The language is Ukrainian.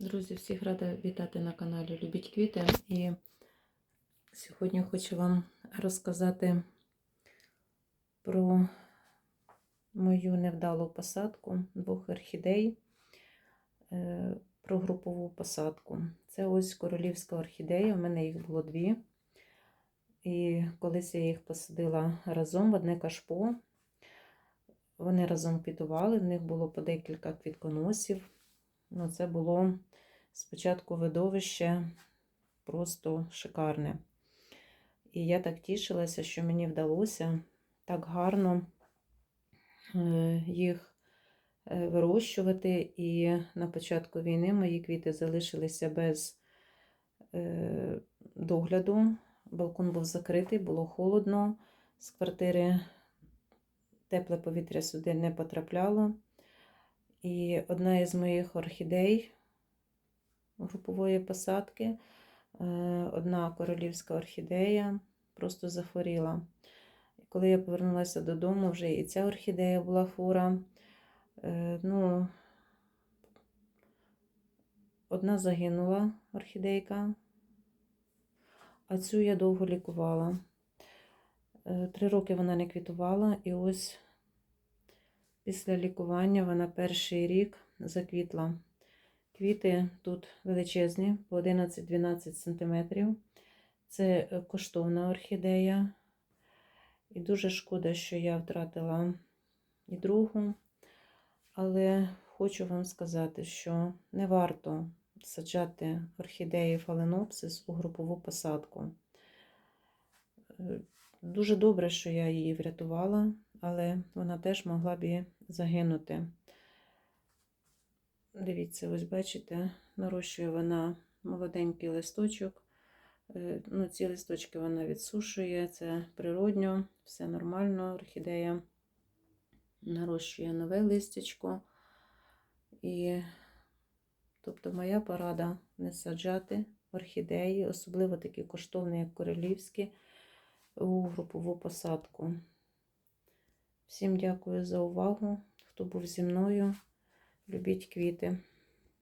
Друзі, всіх рада вітати на каналі Любіть квіти. І сьогодні хочу вам розказати про мою невдалу посадку двох орхідей, е, про групову посадку. Це ось королівська орхідея, у мене їх було дві. І колись я їх посадила разом в одне кашпо. Вони разом квітували, в них було по декілька квітконосів. Ну, це було спочатку видовище просто шикарне. І я так тішилася, що мені вдалося так гарно е, їх е, вирощувати. І на початку війни мої квіти залишилися без е, догляду. Балкон був закритий, було холодно, з квартири тепле повітря сюди не потрапляло. І одна із моїх орхідей групової посадки, е, одна королівська орхідея, просто захворіла. І коли я повернулася додому, вже і ця орхідея була хвора. Е, Ну, одна загинула орхідейка, а цю я довго лікувала. Е, Три роки вона не квітувала, і ось після лікування вона перший рік заквітла. Квіти тут величезні, по 11-12 см. Це е, коштовна орхідея. І дуже шкода, що я втратила і другу. Але хочу вам сказати, що не варто саджати орхідеї фаленопсис у групову посадку. Е, Дуже добре, що я її врятувала, але вона теж могла б загинути. Дивіться, ось бачите, нарощує вона молоденький листочок. Е, Ну, ці листочки вона відсушує, це природньо, все нормально. Орхідея нарощує нове листячко. І, тобто, моя порада не саджати орхідеї, особливо такі коштовні, як королівські, у групову посадку. Всім дякую за увагу, хто був зі мною. Любіть квіти.